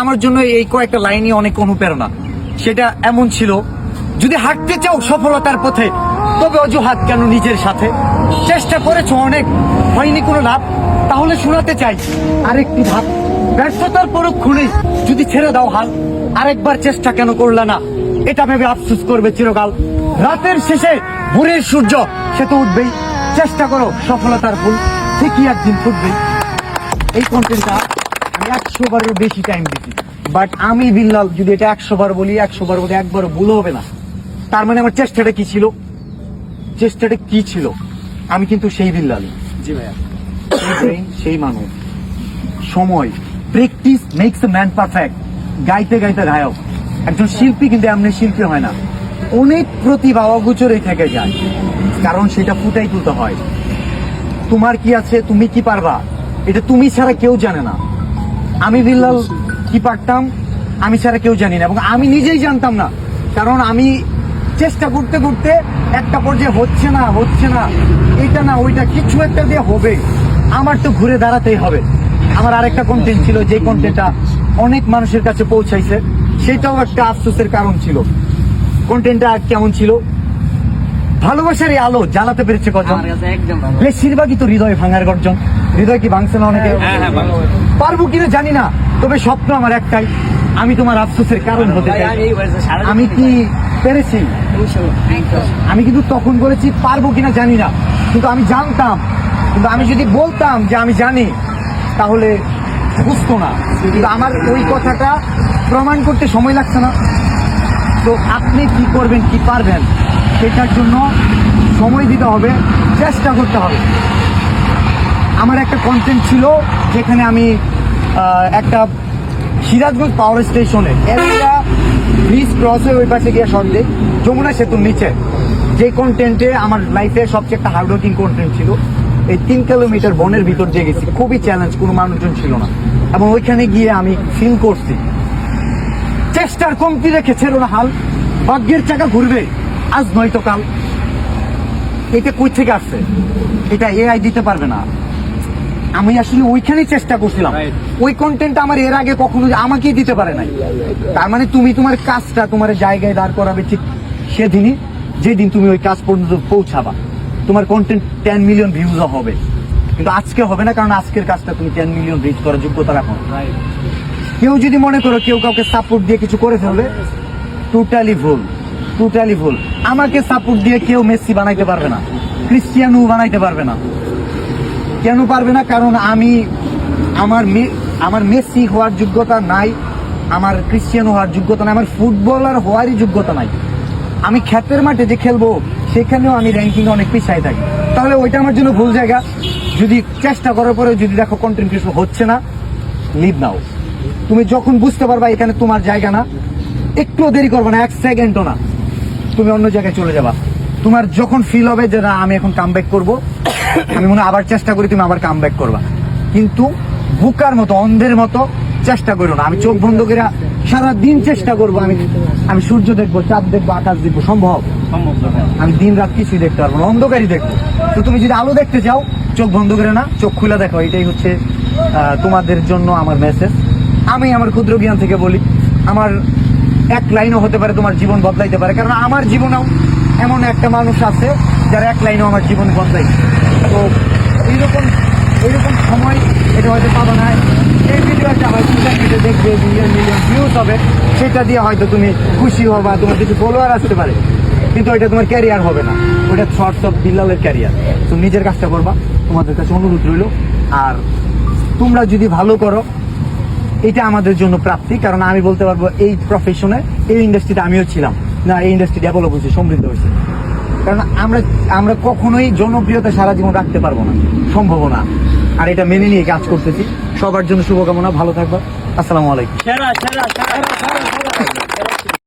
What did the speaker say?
আমার জন্য এই কয়েকটা লাইনই অনেক অনুপ্রেরণা। সেটা এমন ছিল, যদি হাঁটতে চাও সফলতার পথে, তবে অজুহাত কেন নিজের সাথে? চেষ্টা করেছ অনেক, হয়নি কোনো লাভ, তাহলে শোনাতে চাই। আরেকটি ধাপ, ব্যর্থতার পরক্ষণে যদি ছেড়ে দাও হাল, আরেকবার চেষ্টা কেন করলে না? এটা ভেবে আফসুস করবে চিরকাল। রাতের শেষে ভোরের সূর্য, সে তো উঠবেই। চেষ্টা করো সফলতার ফুল, ঠিকই একদিন ফুটবেই। এই কন্টেন্টটা আমি একশো বারেরও বেশি টাইম দিচ্ছি বাট আমি বিল্লাল যদি এটা একশো বার বলি একশো বার বলি একবার ভুল হবে না। তার মানে আমার চেষ্টাটা কি ছিল? চেষ্টাটা কি ছিল? আমি কিন্তু সেই বিল্লাল জি ভাইয়া। সেই সেই মানুষ। সময়। Practice makes a man perfect গাইতে গাইতে গায়ক। একজন শিল্পী কিন্তু এমনি শিল্পী হয় না। অনেক প্রতিভা অগোচরে থেকে যায়। কারণ সেটা ফুটাই তুলতে হয়। তোমার কি আছে? তুমি কি পারবা? এটা তুমি ছাড়া কেউ জানে না। আমি বিল্লাল কি পারতাম? আমি ছাড়া কেউ জানি না। এবং আমি নিজেই জানতাম না। কারণ আমি চেষ্টা করতে করতে একটা পর্যায়ে হচ্ছে না হচ্ছে না এটা না ওইটা কিছু একটা দিয়ে হবে। আমার তো ঘুরে দাঁড়াতেই হবে। আমার আরেকটা কন্টেন্ট ছিল যে কন্টেন্টটা অনেক মানুষের কাছে পৌঁছাইছে সেটাও একটা আফসোসের কারণ ছিল। কন্টেন্টটা কেমন ছিল? ভালোবাসার এই আলো জ্বালাতে পেরেছে কজন? বেশিরভাগই তো হৃদয় ভাঙার গর্জন। হৃদয় কি ভাঙছে না অনেকে? হ্যাঁ, হ্যাঁ। পারব কিনা জানি না তবে স্বপ্ন আমার একটাই আমি তোমার আফসোসের কারণ হতে চাই। আমি কি পেরেছি? আমি কিন্তু তখন বলেছি পারব কিনা জানি না কিন্তু আমি জানতাম কিন্তু আমি যদি বলতাম যে আমি জানি তাহলে বুঝতো না। কিন্তু আমার ওই কথাটা প্রমাণ করতে সময় লাগছে না। তো আপনি কি করবেন কি পারবেন সেটার জন্য সময় দিতে হবে চেষ্টা করতে হবে। আমার একটা কন্টেন্ট ছিল যেখানে আমি একটা সিরাজগঞ্জ পাওয়ার স্টেশনে একটা ব্রিজ ক্রস হয়ে ওই পাশে গিয়ে দিই যমুনা সেতুর নিচে, যে কন্টেন্টে আমার লাইফে সবচেয়ে একটা হার্ড ওয়ার্কিং কন্টেন্ট ছিল। এই তিন কিলোমিটার বনের ভিতর দিয়ে গেছি, খুবই চ্যালেঞ্জ কোনো মানুষজন ছিল না। এবং ওইখানে গিয়ে আমি ফিল করছি, চেষ্টার কমতি রেখে ছিল না হাল, ভাগ্যের চাকা ঘুরবে, আজ নয়তো কাল। এটা কই থেকে আসছে? এটা এআই দিতে পারবে না। আমি আসলে ওইখানেই চেষ্টা করছিলাম. ওই কন্টেন্ট আমার এর আগে কখনো আমাকেই দিতে পারে নাই। তার মানে তুমি তোমার কাজটা তোমার জায়গায় দাঁড় করাবে ঠিক সেদিনই যেদিন তুমি ওই কাজ পর্যন্ত পৌঁছাবা। তোমার কন্টেন্ট টেন মিলিয়ন ভিউজও হবে। কিন্তু আজকে হবে না কারণ আজকের কাজটা তুমি টেন মিলিয়ন রিচ করার যোগ্যতা রাখো। কেউ যদি মনে করো কেউ কাউকে সাপোর্ট দিয়ে কিছু করে ফেলবে টোটালি ভুল টোটালি ভুল। আমাকে সাপোর্ট দিয়ে কেউ মেসি বানাইতে পারবে না ক্রিস্টিয়ানো বানাইতে পারবে না। কেন পারবে না? কারণ আমি আমার আমার মেসি হওয়ার যোগ্যতা নাই, আমার ক্রিশ্চিয়ান হওয়ার যোগ্যতা নাই, আমার ফুটবলার হওয়ারই যোগ্যতা নাই। আমি খ্যাতের মাঠে যে খেলব, সেখানেও আমি র্যাঙ্কিং অনেক পিছাই থাকি। তাহলে ওইটা আমার জন্য ভুল জায়গা। যদি চেষ্টা করার পরে যদি দেখো কন্টেন্ট কিছু হচ্ছে না লিভ নাও তুমি যখন বুঝতে পারবা এখানে তোমার জায়গা না একটু দেরি করবে না, এক সেকেন্ডও না। তুমি অন্য জায়গায় চলে যাবা। তোমার যখন ফিল হবে যে না, আমি এখন কাম ব্যাক করব আমি মনে আবার চেষ্টা করি তুমি আবার কাম ব্যাক করবা। কিন্তু বুকার মতো অন্ধের মতো চেষ্টা করো না। আমি চোখ বন্ধ করে সারা দিন চেষ্টা করব আমি আমি সূর্য দেখব চাঁদ দেখব আকাশ দেখব সম্ভব? আমি দিন রাত কিছুই দেখতে পারব না অন্ধকারই দেখব। তো তুমি যদি আলো দেখতে চাও চোখ বন্ধ করে না চোখ খুলে দেখো। এটাই হচ্ছে তোমাদের জন্য আমার মেসেজ আমি আমার ক্ষুদ্র জ্ঞান থেকে বলি আমার এক লাইনও হতে পারে তোমার জীবন বদলাইতে পারে। কারণ আমার জীবনেও এমন একটা মানুষ আছে যারা এক লাইনও আমার জীবন বদলাই তো এইরকম এইরকম সময় এটা হয়তো পাবা না। এই ভিডিওটা হয়তো দেখবে মিলিয়ন মিলিয়ন ভিউজ হবে। সেটা দিয়ে হয়তো তুমি খুশি হবা, তোমার কিছু ফলোয়ার আসতে পারে। কিন্তু ওইটা তোমার ক্যারিয়ার হবে না। ওইটা শর্টস অফ বিল্লালের ক্যারিয়ার তুমি নিজের কাজটা করবা, তোমাদের কাছে অনুরোধ রইল। আর তোমরা যদি ভালো করো, এটা আমাদের জন্য প্রাপ্তি। কারণ আমি বলতে পারব, এই প্রফেশনে এই ইন্ডাস্ট্রিতে আমিও ছিলাম। না, এই ইন্ডাস্ট্রি ডেভেলপ হয়েছে, সমৃদ্ধ হয়েছে। কারণ আমরা আমরা কখনোই জনপ্রিয়তা সারা জীবন রাখতে পারব না, সম্ভব না। আর এটা মেনে নিয়ে কাজ করতেছি। সবার জন্য শুভকামনা, ভালো থাকবা। আসসালামু আলাইকুম।